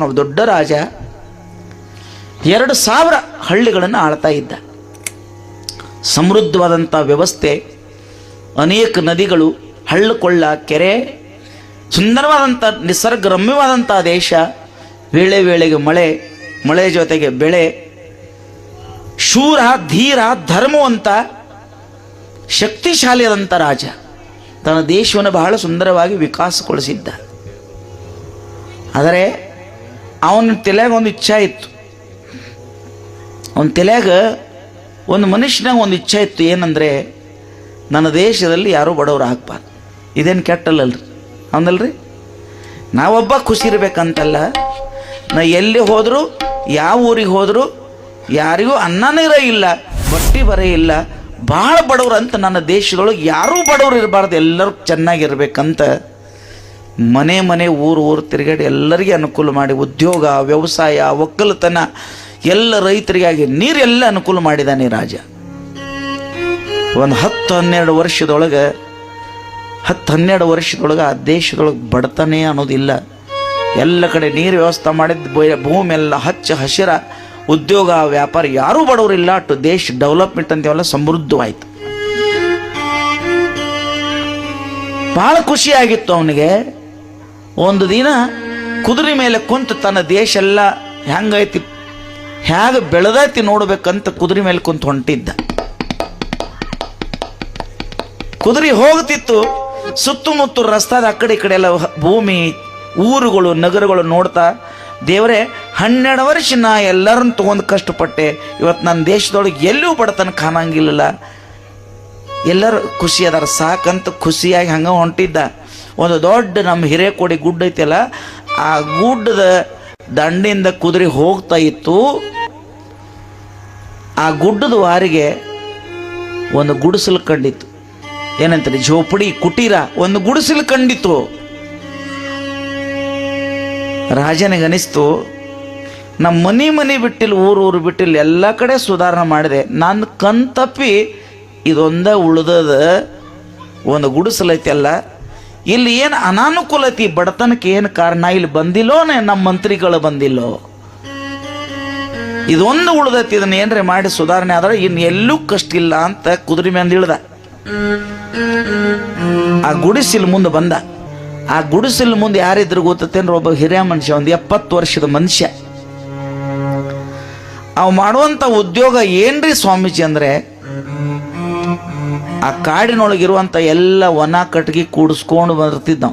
ಅವನು ದೊಡ್ಡ ರಾಜ ಎರಡು ಸಾವಿರ ಹಳ್ಳಿಗಳನ್ನು ಆಳ್ತಾ ಇದ್ದ. ಸಮೃದ್ಧವಾದಂಥ ವ್ಯವಸ್ಥೆ, ಅನೇಕ ನದಿಗಳು ಹಳ್ಳಕೊಳ್ಳ ಕೆರೆ, ಸುಂದರವಾದಂಥ ನಿಸರ್ಗರಮ್ಯವಾದಂಥ ದೇಶ, ವೇಳೆ ವೇಳೆಗೆ ಮಳೆ ಮಳೆ ಜೊತೆಗೆ ಬೆಳೆ, ಶೂರ, ಧೀರ ಧರ್ಮವಂತ ಶಕ್ತಿಶಾಲಿಯಾದಂಥ ರಾಜ ತನ್ನ ದೇಶವನ್ನು ಬಹಳ ಸುಂದರವಾಗಿ ವಿಕಾಸಗೊಳಿಸಿದ್ದ. ಆದರೆ ಅವನ ತಲೆಯಾಗ ಒಂದು ಇಚ್ಛೆ ಇತ್ತು. ಅವನ ತಲೆಯಾಗ ಒಂದು ಮನುಷ್ಯನಾಗ ಒಂದು ಇಚ್ಛೆ ಇತ್ತು. ಏನಂದರೆ, ನನ್ನ ದೇಶದಲ್ಲಿ ಯಾರೂ ಬಡವರು ಹಾಕ್ಬಾರ್ದು ಇದೇನು ಕೆಟ್ಟಲ್ಲಲ್ರಿ? ಅವನಲ್ರಿ ನಾವೊಬ್ಬ ಖುಷಿ ಇರಬೇಕಂತಲ್ಲ, ನಾ ಎಲ್ಲಿ ಹೋದರೂ, ಯಾವ ಊರಿಗೆ ಹೋದರೂ, ಯಾರಿಗೂ ಅನ್ನನೇ ಇರೋ ಇಲ್ಲ ಬಟ್ಟಿ ಬರೆ ಇಲ್ಲ ಭಾಳ ಬಡವರು ಅಂತ ನನ್ನ ದೇಶದೊಳಗೆ ಯಾರೂ ಬಡವರು ಇರಬಾರ್ದು. ಎಲ್ಲರೂ ಚೆನ್ನಾಗಿರ್ಬೇಕಂತ ಮನೆ ಮನೆ ಊರು ಊರು ತಿರುಗಾಡಿ ಎಲ್ಲರಿಗೆ ಅನುಕೂಲ ಮಾಡಿ ಉದ್ಯೋಗ, ವ್ಯವಸಾಯ, ಒಕ್ಕಲತನ, ಎಲ್ಲ ರೈತರಿಗಾಗಿ ನೀರೆಲ್ಲ ಅನುಕೂಲ ಮಾಡಿದಾನೆ ರಾಜ. ಒಂದು ಹತ್ತು ಹನ್ನೆರಡು ವರ್ಷದೊಳಗೆ, ಹತ್ತು ಹನ್ನೆರಡು ವರ್ಷದೊಳಗೆ ಆ ದೇಶದೊಳಗೆ ಬಡತನೇ ಅನ್ನೋದಿಲ್ಲ. ಎಲ್ಲ ಕಡೆ ನೀರು ವ್ಯವಸ್ಥೆ ಮಾಡಿದ ಭೂಮಿ ಎಲ್ಲ ಹಚ್ಚ ಹಸಿರ ಉದ್ಯೋಗ, ವ್ಯಾಪಾರ ಯಾರೂ ಬಡವರಿಲ್ಲ ಅಟ್ಟು ದೇಶ ಡೆವಲಪ್ಮೆಂಟ್ ಅಂತೆಲ್ಲ ಸಮೃದ್ಧವಾಯಿತು. ಭಾಳ ಖುಷಿಯಾಗಿತ್ತು ಅವನಿಗೆ. ಒಂದು ದಿನ ಕುದುರೆ ಮೇಲೆ ಕುಂತು ತನ್ನ ದೇಶ ಎಲ್ಲ ಹೆಂಗೈತಿ, ಹೇಗೆ ಬೆಳೆದೈತಿ ನೋಡ್ಬೇಕಂತ ಕುದುರೆ ಮೇಲೆ ಕುಂತು ಹೊಂಟಿದ್ದ. ಕುದುರೆ ಹೋಗ್ತಿತ್ತು, ಸುತ್ತಮುತ್ತ ರಸ್ತಾದ ಆ ಕಡೆ ಈ ಕಡೆ ಎಲ್ಲ ಭೂಮಿ, ಊರುಗಳು, ನಗರಗಳು ನೋಡ್ತಾ, ದೇವರೇ, ಹನ್ನೆರಡು ವರ್ಷ ನಾ ಎಲ್ಲರನ್ನು ತಗೊಂಡು ಕಷ್ಟಪಟ್ಟೆ, ಇವತ್ತು ನನ್ನ ದೇಶದೊಳಗೆ ಎಲ್ಲೂ ಬಡತನ ಕಾಣಂಗಿಲ್ಲ ಎಲ್ಲರೂ ಖುಷಿ ಅದಾರ, ಸಾಕಂತ ಖುಷಿಯಾಗಿ ಹಂಗ ಹೊಂಟಿದ್ದ. ಒಂದು ದೊಡ್ಡ ನಮ್ಮ ಹಿರೇಕೋಡಿ ಗುಡ್ಡ ಐತಲ್ಲ, ಆ ಗುಡ್ಡದ ದಂಡಿಂದ ಕುದುರೆ ಹೋಗ್ತಾ ಇತ್ತು. ಆ ಗುಡ್ಡದ ವಾರಿಗೆ ಒಂದು ಗುಡಿಸಲು ಕಂಡಿತ್ತು. ಏನಂತಾರೆ ಜೋಪಡಿ ಕುಟೀರ, ಒಂದು ಗುಡಿಸಲು ಕಂಡಿತ್ತು. ರಾಜನಿಗೆ ಅನಿಸ್ತು, ನಮ್ಮ ಮನೆ ಮನೆ ಬಿಟ್ಟಿಲ್ಲ, ಊರು ಊರು ಬಿಟ್ಟಿಲ್ಲ, ಎಲ್ಲ ಕಡೆ ಸುಧಾರಣೆ ಮಾಡಿದೆ. ನನ್ನ ಕಣ್ ತಪ್ಪಿ ಇದೊಂದ ಉಳ್ದದ ಒಂದು ಗುಡಿಸಲೈತಲ್ಲ ಇಲ್ಲಿ ಏನು ಅನಾನುಕೂಲತೆ ಬಡತನಕ್ಕೆ ಏನು ಕಾರಣ? ಇಲ್ಲಿ ಬಂದಿಲ್ಲೋ ನಮ್ಮ ಮಂತ್ರಿಗಳು ಬಂದಿಲ್ಲೋ? ಇದೊಂದು ಉಳಿದೈತಿ, ಇದನ್ನ ಏನ್ರಿ ಮಾಡಿ ಸುಧಾರಣೆ ಆದ್ರೆ ಇನ್ನು ಎಲ್ಲೂ ಕಷ್ಟ ಇಲ್ಲ ಅಂತ ಕುದುರೆ ಮೇಲೆ ಇಳ್ದ ಆ ಗುಡಿಸಿಲ್ ಮುಂದೆ ಬಂದ. ಆ ಗುಡಿಸಿಲ್ ಮುಂದೆ ಯಾರಿದ್ರು ಗೊತ್ತೇನ್ರ ಒಬ್ಬ ಹಿರಿಯ ಮನುಷ್ಯ, ಒಂದು ಎಪ್ಪತ್ತು ವರ್ಷದ ಮನುಷ್ಯ. ಅವ್ ಮಾಡುವಂತ ಉದ್ಯೋಗ ಏನ್ರಿ ಸ್ವಾಮೀಜಿ ಅಂದ್ರೆ ಆ ಕಾಡಿನೊಳಗಿರುವಂಥ ಎಲ್ಲ ವನ ಕಟ್ಗಿ ಕೂಡಿಸ್ಕೊಂಡು ಬರ್ತಿದ್ದ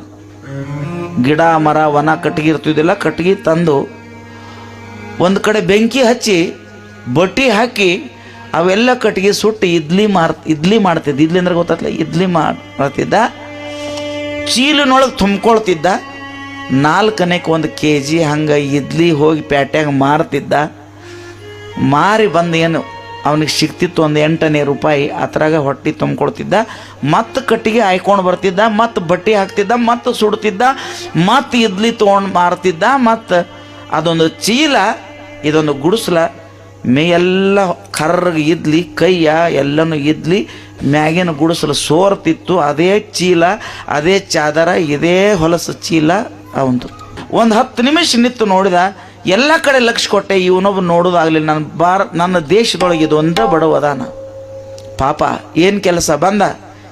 ಗಿಡ, ಮರ, ವನ ಕಟ್ಗಿ ಇರ್ತಿದ್ದಿಲ್ಲ ಕಟ್ಗಿ ತಂದು ಒಂದು ಕಡೆ ಬೆಂಕಿ ಹಚ್ಚಿ, ಬಟ್ಟಿ ಹಾಕಿ ಅವೆಲ್ಲ ಕಟ್ಟಿಗೆ ಸುಟ್ಟು ಇಡ್ಲಿ ಮಾರ್ ಇಡ್ಲಿ ಮಾಡ್ತಿದ್ದ. ಇಡ್ಲಿ ಅಂದ್ರೆ ಗೊತ್ತಾಗ್ಲ ಇಡ್ಲಿ ಮಾಡ್ತಿದ್ದ. ಚೀಲಿನೊಳಗೆ ತುಂಬ್ಕೊಳ್ತಿದ್ದ. ನಾಲ್ಕನೇಕ್ಕೆ ಒಂದು ಕೆ ಜಿ ಹಂಗೆ ಇಡ್ಲಿ ಹೋಗಿ ಪ್ಯಾಟ್ಯಾಗ ಮಾರ್ತಿದ್ದ. ಮಾರಿ ಬಂದು ಏನು ಅವನಿಗೆ ಸಿಕ್ತಿತ್ತು ಒಂದು ಎಂಟನೇ ರೂಪಾಯಿ. ಅದ್ರಾಗ ಹೊಟ್ಟೆ ತುಂಬಿಕೊಡ್ತಿದ್ದ ಮತ್ತು ಕಟ್ಟಿಗೆ ಹಾಯ್ಕೊಂಡು ಬರ್ತಿದ್ದ, ಮತ್ತು ಬಟ್ಟೆ ಹಾಕ್ತಿದ್ದ, ಮತ್ತು ಸುಡ್ತಿದ್ದ, ಮತ್ತು ಇದ್ಲಿ ತೊಗೊಂಡು ಮಾರ್ತಿದ್ದ, ಮತ್ತು ಅದೊಂದು ಚೀಲ, ಇದೊಂದು ಗುಡಿಸ್ಲ. ಮೇ ಎಲ್ಲ ಕರ್ರಗೆ ಇದ್ಲಿ, ಕೈಯ ಎಲ್ಲನೂ ಇದ್ಲಿ, ಮ್ಯಾಗಿನ ಗುಡಿಸಲು ಸೋರ್ತಿತ್ತು. ಅದೇ ಚೀಲ, ಅದೇ ಚಾದರ, ಇದೇ ಹೊಲಸು ಚೀಲ, ಅವಂದು. ಒಂದು ಹತ್ತು ನಿಮಿಷ ನಿಂತು ನೋಡಿದ ಎಲ್ಲ ಕಡೆ ಲಕ್ಷ ಕೊಟ್ಟೆ, ಇವನೊಬ್ಬ ನೋಡೋದಾಗಲಿಲ್ಲ. ನನ್ನ ಭಾರ, ನನ್ನ ದೇಶದೊಳಗೆ ಇದೊಂದು ಬಡವದಾನ ಪಾಪ, ಏನು ಕೆಲಸ ಬಂದ?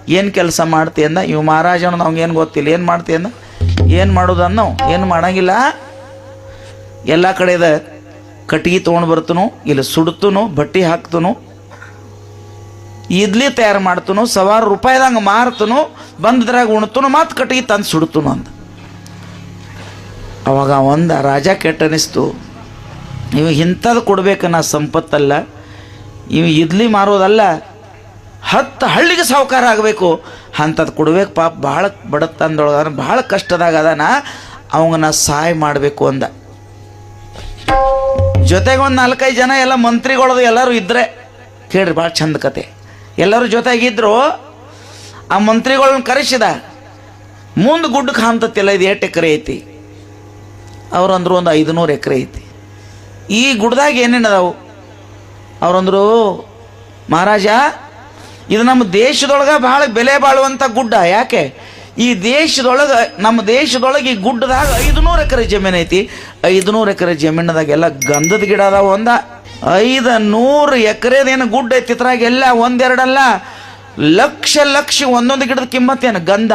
ಏನು ಕೆಲಸ ಮಾಡ್ತೀಯ ಅಂದ? ಇವ್ ಮಹಾರಾಜನ ಏನು ಗೊತ್ತಿಲ್ಲ. ಏನು ಮಾಡ್ತೀಯ ಅಂದ? ಏನು ಮಾಡೋದು ಅನ್ನೋ ಏನು ಮಾಡಂಗಿಲ್ಲ. ಎಲ್ಲ ಕಡೆದ ಕಟ್ಟಿಗೆ ತೊಗೊಂಡು ಬರ್ತನು, ಇಲ್ಲ ಸುಡ್ತನು, ಬಟ್ಟೆ ಹಾಕ್ತನು. ಇಡ್ಲಿ ತಯಾರು ಮಾಡ್ತನು, ಸವಾರು ರೂಪಾಯಿದಂಗೆ ಮಾರ್ತನು, ಬಂದದ್ರಾಗ ಉಣ್ತನು ಮತ್ತು ಕಟ್ಟಿಗೆ ತಂದು ಸುಡ್ತನು ಅಂದ. ಅವಾಗ ಒಂದ ರಾಜ ಕೆಟ್ಟನಿಸ್ತು. ಇವ ಇಂಥದ್ದು ಕೊಡ್ಬೇಕನ್ನ ಸಂಪತ್ತಲ್ಲ, ಇವ ಇದ್ಲಿ ಮಾರೋದಲ್ಲ, ಹತ್ತು ಹಳ್ಳಿಗೆ ಸಾವುಕಾರ ಆಗಬೇಕು. ಅಂಥದ್ದು ಕೊಡ್ಬೇಕು ಪಾಪ, ಭಾಳ ಬಡತನದೊಳಗ ಭಾಳ ಕಷ್ಟದಾಗ ಅದಾನ ಅವಂಗನ ಸಹಾಯ ಮಾಡಬೇಕು ಅಂದ. ಜೊತೆಗೆ ಒಂದು ನಾಲ್ಕೈದು ಜನ ಎಲ್ಲ ಮಂತ್ರಿಗಳದು ಎಲ್ಲರೂ ಇದ್ರೆ, ಕೇಳ್ರಿ ಭಾಳ ಚಂದ ಕತೆ. ಎಲ್ಲರೂ ಜೊತೆಗಿದ್ರು ಆ ಮಂತ್ರಿಗಳನ್ನ ಕರೆಸಿದ, ಮುಂದೆ ಗುಡ್ಡಕ್ಕೆ ಕಾಣ್ತತಿಲ್ಲ, ಇದು ಎಕರೆ ಐತಿ? ಅವ್ರಂದ್ರು ಒಂದು ಐದುನೂರು ಎಕರೆ ಐತಿ. ಈ ಗುಡ್ದಾಗ ಏನೇನು ಅದಾವು ಅವ್ರಂದ್ರು, ಮಹಾರಾಜ, ಇದು ನಮ್ಮ ದೇಶದೊಳಗೆ ಭಾಳ ಬೆಲೆ ಬಾಳುವಂಥ ಗುಡ್ಡ. ಯಾಕೆ? ಈ ದೇಶದೊಳಗೆ, ನಮ್ಮ ದೇಶದೊಳಗೆ ಈ ಗುಡ್ಡದಾಗ ಐದುನೂರು ಎಕರೆ ಜಮೀನು ಐತಿ. ಐದುನೂರು ಎಕರೆ ಜಮೀನದಾಗೆಲ್ಲ ಗಂಧದ ಗಿಡ ಅದಾವ ಒಂದ. ಐದು ನೂರು ಎಕರೆದೇನು ಗುಡ್ಡ ಐತಿ ಇದ್ರಾಗ ಎಲ್ಲ ಒಂದೆರಡಲ್ಲ. ಲಕ್ಷ ಲಕ್ಷ ಒಂದೊಂದು ಗಿಡದ ಕಿಮ್ಮತ್ತೇನು? ಗಂಧ.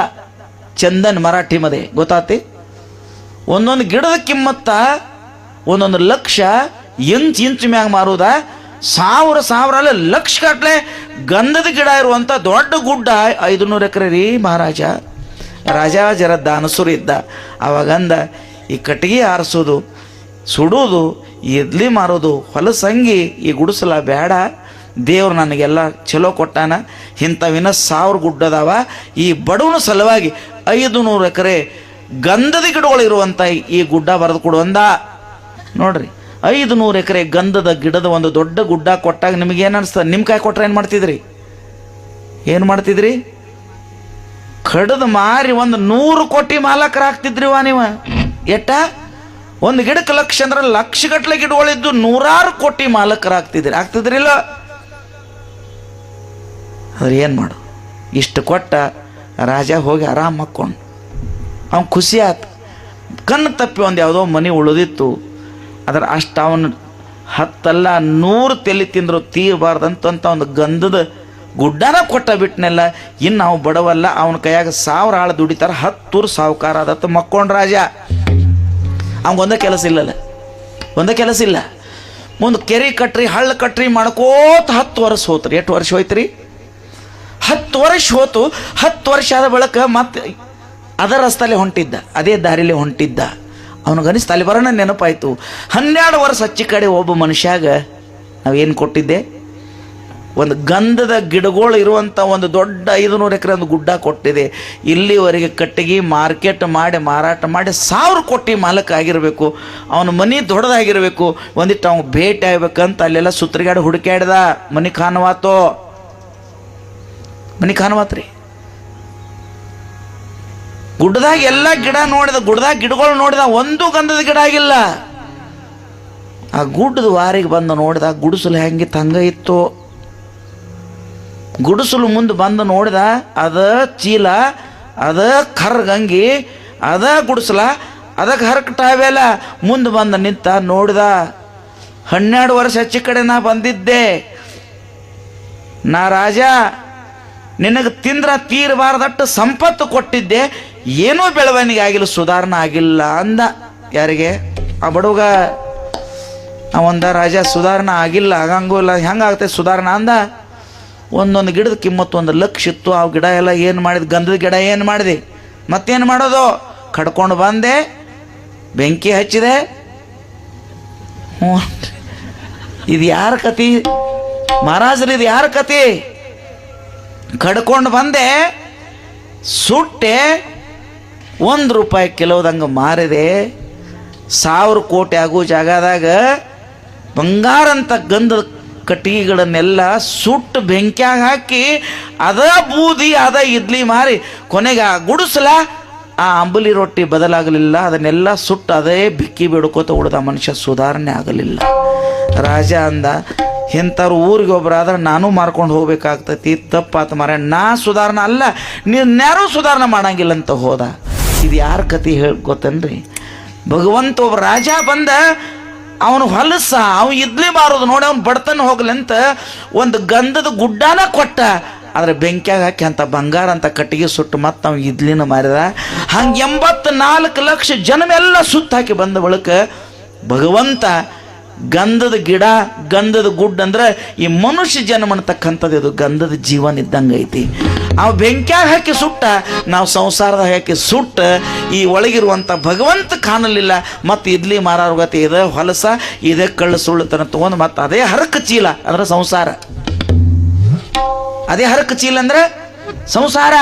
ಚಂದನ್ ಮರಾಠಿ ಮದೆ. ಗೊತ್ತಾತಿ? ಒಂದೊಂದು ಗಿಡದ ಕಿಮ್ಮತ್ತ, ಒಂದೊಂದು ಲಕ್ಷ ಇಂಚ್ ಇಂಚ್ ಮ್ಯಾಗ ಮಾರುದ. ಸಾವಿರ ಸಾವಿರ ಲಕ್ಷ ಗಟ್ಲೆ ಗಂಧದ ಗಿಡ ಇರುವಂತ ದೊಡ್ಡ ಗುಡ್ಡ ಐದುನೂರು ಎಕರೆ ರೀ ಮಹಾರಾಜ. ರಾಜ ಜರ ಇದ್ದ. ಅವಾಗಂದ ಈ ಕಟ್ಟಿಗೆ ಆರಿಸೋದು, ಸುಡೋದು ಎದ್ಲಿ ಮಾರೋದು, ಹೊಲಸಂಗಿ ಈ ಗುಡಿಸಲ ಬೇಡ ದೇವ್ರು ನನಗೆಲ್ಲ ಚಲೋ ಕೊಟ್ಟಾನ. ಇಂಥವಿನ ಸಾವಿರ ಗುಡ್ಡದಾವ. ಈ ಬಡವನ ಸಲುವಾಗಿ ಐದು ನೂರು ಎಕರೆ ಗಂಧದ ಗಿಡಗಳು ಇರುವಂತ ಈ ಗುಡ್ಡ ಬರೆದು ಕೊಡು ಅಂದ. ನೋಡ್ರಿ ಐದು ನೂರು ಎಕರೆ ಗಂಧದ ಗಿಡದ ಒಂದು ದೊಡ್ಡ ಗುಡ್ಡ ಕೊಟ್ಟಾಗ ನಿಮಗೆ ಏನು ಅನಿಸ್ತದೆ ನಿಮ್ಮ ಕೈ ಕೊಟ್ರೆ ಏನು ಮಾಡ್ತಿದ್ರಿ? ಏನು ಮಾಡ್ತಿದ್ರಿ? ಕಡದ ಮಾರಿ ಒಂದು ನೂರು ಕೋಟಿ ಮಾಲಕರಾಗ್ತಿದ್ರಿ ವಾ ನೀವು? ಎಟ್ಟ? ಒಂದು ಗಿಡಕ್ಕೆ ಲಕ್ಷ ಅಂದ್ರೆ ಲಕ್ಷಗಟ್ಲೆ ಗಿಡಗಳಿದ್ದು ನೂರಾರು ಕೋಟಿ ಮಾಲಕರಾಗ್ತಿದ್ರಿ ಆಗ್ತಿದ್ರಿಲ್ಲ? ಅದ್ರ ಏನು ಮಾಡು? ಇಷ್ಟು ಕೊಟ್ಟ ರಾಜ ಹೋಗಿ ಆರಾಮ್ ಮಕ್ಕೊಂಡು ಅವ್ನು ಖುಷಿ ಆತು. ಕಣ್ಣು ತಪ್ಪಿ ಒಂದು ಯಾವುದೋ ಮನೆ ಉಳಿದಿತ್ತು. ಅದರ ಅಷ್ಟು ಅವನು ಹತ್ತಲ್ಲ ನೂರು ತೆಲಿ ತಿಂದರು ತೀರಬಾರ್ದಂತ ಒಂದು ಗಂಧದ ಗುಡ್ಡನ ಕೊಟ್ಟ ಬಿಟ್ನೆಲ್ಲ, ಇನ್ನು ನಾವು ಬಡವಲ್ಲ, ಅವನ ಕೈಯಾಗ ಸಾವಿರ ಆಳು ದುಡಿತಾರೆ, ಹತ್ತೂರು ಸಾವುಕಾರ ಅದತ್ತು ಮಕ್ಕೊಂಡ ರಾಜ. ಅವಂಗೊಂದೇ ಕೆಲಸ ಇಲ್ಲಲ್ಲ. ಒಂದೇ ಕೆಲಸ ಇಲ್ಲ. ಮುಂದೆ ಕೆರೆ ಕಟ್ರಿ, ಹಳ್ಳ ಕಟ್ರಿ ಮಾಡ್ಕೋತ ಹತ್ತು ವರ್ಷ ಹೋತ್ರಿ. ಎಷ್ಟು ವರ್ಷ ಹೋಯ್ತ್ರಿ? ಹತ್ತು ವರ್ಷ ಹೋತು. ಹತ್ತು ವರ್ಷ ಆದ ಬಳಿಕ ಮತ್ತೆ ಅದ ರಸ್ತಲ್ಲಿ ಹೊಂಟಿದ್ದ, ಅದೇ ದಾರಿಲಿ ಹೊಂಟಿದ್ದ. ಅವನಿಗನಿಸ್ತು ಅಲ್ಲಿ ಬರೋಣ ನೆನಪಾಯಿತು. ಹನ್ನೆರಡು ವರ್ಷ ಹಚ್ಚಿ ಕಡೆ ಒಬ್ಬ ಮನುಷ್ಯಾಗ ನಾವೇನು ಕೊಟ್ಟಿದ್ದೆ? ಒಂದು ಗಂಧದ ಗಿಡಗಳು ಇರುವಂಥ ಒಂದು ದೊಡ್ಡ ಐದುನೂರು ಎಕರೆ ಒಂದು ಗುಡ್ಡ ಕೊಟ್ಟಿದೆ. ಇಲ್ಲಿವರೆಗೆ ಕಟ್ಟಿಗೆ ಮಾರ್ಕೆಟ್ ಮಾಡಿ, ಮಾರಾಟ ಮಾಡಿ ಸಾವಿರ ಕೋಟಿ ಮಾಲಕ ಆಗಿರಬೇಕು. ಅವನ ಮನೆ ದೊಡ್ಡದಾಗಿರಬೇಕು. ಒಂದಿಟ್ಟು ಅವ್ನು ಭೇಟಿ ಆಗ್ಬೇಕಂತ ಅಲ್ಲೆಲ್ಲ ಸುತ್ತರಿಗಾಡಿ ಹುಡುಕಾಡ್ದ ಮನೆ ಮನಿ ಮನೆ ಕಾಣವಾತ್ರಿ ಗುಡ್ಡದಾಗ ಎಲ್ಲ ಗಿಡ ನೋಡಿದ, ಗುಡ್ಡದಾಗ ಗಿಡಗಳು ನೋಡಿದ, ಒಂದು ಗಂಧದ ಗಿಡ ಆಗಿಲ್ಲ. ಆ ಗುಡ್ಡದ ವಾರಿಗೆ ಬಂದು ನೋಡಿದ, ಗುಡಿಸಲು ಹೆಂಗಿತ್ತು ಹಂಗೆ ಇತ್ತು. ಗುಡಿಸಲು ಮುಂದೆ ಬಂದು ನೋಡಿದ, ಅದ ಚೀಲ, ಅದ ಕರ್ಗಂಗಿ ಅದ ಗುಡಿಸಲ, ಅದಕ್ಕೆ ಹರಕಟಾವೆಲ್ಲ ಮುಂದೆ ಬಂದು ನಿಂತ ನೋಡಿದ, ಹನ್ನೆರಡು ವರ್ಷ ಹೆಚ್ಚು ಕಡೆ ನಾ ಬಂದಿದ್ದೆ. ನಾ ರಾಜ, ನಿನಗೆ ತಿಂದ್ರ ತೀರಬಾರ್ದಟ್ಟು ಸಂಪತ್ತು ಕೊಟ್ಟಿದ್ದೆ. ಏನೂ ಬೆಳವಣಿಗೆ ಆಗಿಲ್ಲ ಸುಧಾರಣೆ ಆಗಿಲ್ಲ ಅಂದ ಯಾರಿಗೆ? ಆ ಬಡುಗ ಅವಂದ ರಾಜ ಸುಧಾರಣೆ ಆಗಿಲ್ಲ ಆಗಂಗೂ ಇಲ್ಲ ಹೆಂಗಾಗುತ್ತೆ ಸುಧಾರಣೆ ಅಂದ? ಒಂದೊಂದು ಗಿಡದ ಕಿಮ್ಮತ್ತು ಒಂದು ಲಕ್ಷ ಇತ್ತು, ಆ ಗಿಡ ಎಲ್ಲ ಏನು ಮಾಡಿದ? ಗಂಧದ ಗಿಡ ಏನು ಮಾಡಿದೆ? ಮತ್ತೇನು ಮಾಡೋದು? ಕಡ್ಕೊಂಡು ಬಂದೆ, ಬೆಂಕಿ ಹಚ್ಚಿದೆ. ಹ್ಞೂ. ಇದು ಯಾರ ಕತಿ? ಮಹಾರಾಜರು, ಇದು ಯಾರ ಕತಿ? ಕಡ್ಕೊಂಡು ಬಂದೆ, ಸುಟ್ಟೆ ಒಂದು ರೂಪಾಯಿ ಕಿಲೋದಂಗೆ ಮಾರಿದೆ, ಸಾವಿರ ಕೋಟಿ ಆಗೋ ಜಾಗದಾಗ ಬಂಗಾರ ಅಂತ ಗಂಧದ ಕಟ್ಟಿಗೆಗಳನ್ನೆಲ್ಲ ಸುಟ್ಟು ಬೆಂಕಿಯಾಗ ಹಾಕಿ, ಅದ ಬೂದಿ, ಅದ ಇಡ್ಲಿ ಮಾರಿ ಕೊನೆಗೆ ಆ ಗುಡಿಸಲ, ಆ ಅಂಬಲಿ ರೊಟ್ಟಿ ಬದಲಾಗಲಿಲ್ಲ, ಅದನ್ನೆಲ್ಲ ಸುಟ್ಟು ಅದೇ ಬಿಕ್ಕಿ ಬಿಡ್ಕೋತ ಉಳಿದ ಮನುಷ್ಯ ಸುಧಾರಣೆ ಆಗಲಿಲ್ಲ. ರಾಜ ಅಂದ, ಇಂಥವ್ರು ಊರಿಗೆ ಒಬ್ಬರಾದ್ರೆ ನಾನು ಮಾರ್ಕೊಂಡು ಹೋಗ್ಬೇಕಾಗ್ತೈತಿ, ತಪ್ಪಾತ ಮಾರ ನಾ ಸುಧಾರಣೆ ಅಲ್ಲ ಯಾರೂ ಸುಧಾರಣೆ ಮಾಡಂಗಿಲ್ಲ ಅಂತ ಹೋದ. ಇದು ಯಾರ ಕತೆ ಹೇಳ್ಕೊತೇನ್ರಿ ಭಗವಂತ ಒಬ್ಬ ರಾಜ ಬಂದ, ಅವನು ಹೊಲಸ, ಅವ ಇದ್ಲಿ ಮಾರೋದು ನೋಡಿ ಅವ್ನು ಬಡತನ ಹೋಗ್ಲಂತ ಒಂದು ಗಂಧದ ಗುಡ್ಡಾನ ಕೊಟ್ಟ. ಆದ್ರೆ ಬೆಂಕ್ಯಾಗ ಹಾಕಿ ಅಂತ ಬಂಗಾರ ಅಂತ ಕಟ್ಟಿಗೆ ಸುಟ್ಟು ಮತ್ತೆ ಅವ್ನು ಇದ್ಲಿನ ಮಾರಿದ. ಹಂಗೆ ಎಂಬತ್ತು ನಾಲ್ಕು ಲಕ್ಷ ಜನಮೆಲ್ಲ ಸುತ್ತಾಕಿ ಬಂದ ಬಳಿಕ ಭಗವಂತ ಗಂಧದ ಗಿಡ, ಗಂಧದ ಗುಡ್ಡ ಅಂದ್ರೆ ಈ ಮನುಷ್ಯ ಜನ್ಮ ಅನ್ನತಕ್ಕಂಥದ್ದು ಇದು. ಗಂಧದ ಜೀವನ ಇದ್ದಂಗೆ ಐತಿ. ಆ ಬೆಂಕ್ಯಾಗ ಹಾಕಿ ಸುಟ್ಟ, ನಾವು ಸಂಸಾರದ ಹಾಕಿ ಸುಟ್ಟ, ಈ ಒಳಗಿರುವಂಥ ಭಗವಂತ ಕಾಣಲಿಲ್ಲ. ಮತ್ತು ಇಡ್ಲಿ ಮಾರಾರುಗತಿ ಇದೆ ಹೊಲಸ, ಇದೇ ಕಳ್ಳು ಸುಳ್ಳುತನ ತಗೊಂಡು ಮತ್ತು ಅದೇ ಹರಕ ಚೀಲ ಅಂದ್ರೆ ಸಂಸಾರ. ಅದೇ ಹರಕ ಚೀಲ ಅಂದ್ರೆ ಸಂಸಾರ.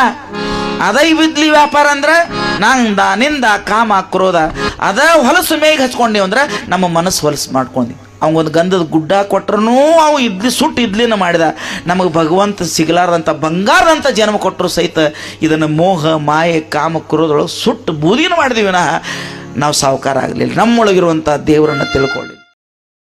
ಅದೇ ಬಿದ್ಲಿ ವ್ಯಾಪಾರ ಅಂದ್ರೆ ನಂದ, ನಿಂದ, ಕಾಮ, ಕ್ರೋಧ. ಅದ ಹೊಲಸು ಮೇಘ ಹಚ್ಕೊಂಡೇವು ಅಂದ್ರೆ ನಮ್ಮ ಮನಸ್ಸು ಹೊಲಸು ಮಾಡ್ಕೊಂಡಿ. ಅವಂಗೊಂದು ಗಂಧದ ಗುಡ್ಡ ಕೊಟ್ರೂ ಅವು ಇದ್ಲಿ ಸುಟ್ಟು ಇದ್ಲಿನ ಮಾಡಿದ. ನಮಗೆ ಭಗವಂತ ಸಿಗಲಾರ್ದಂಥ ಬಂಗಾರದಂಥ ಜನ್ಮ ಕೊಟ್ಟರು ಸಹಿತ ಇದನ್ನು ಮೋಹ, ಮಾಯೆ, ಕಾಮ ಸುಟ್ಟು ಬೂದಿನ ಮಾಡಿದೀವಿ. ನಾವು ಸಾವುಕಾರ ಆಗಲಿಲ್ಲ. ನಮ್ಮೊಳಗಿರುವಂಥ ದೇವರನ್ನು ತಿಳ್ಕೊಳ್ಳಿ.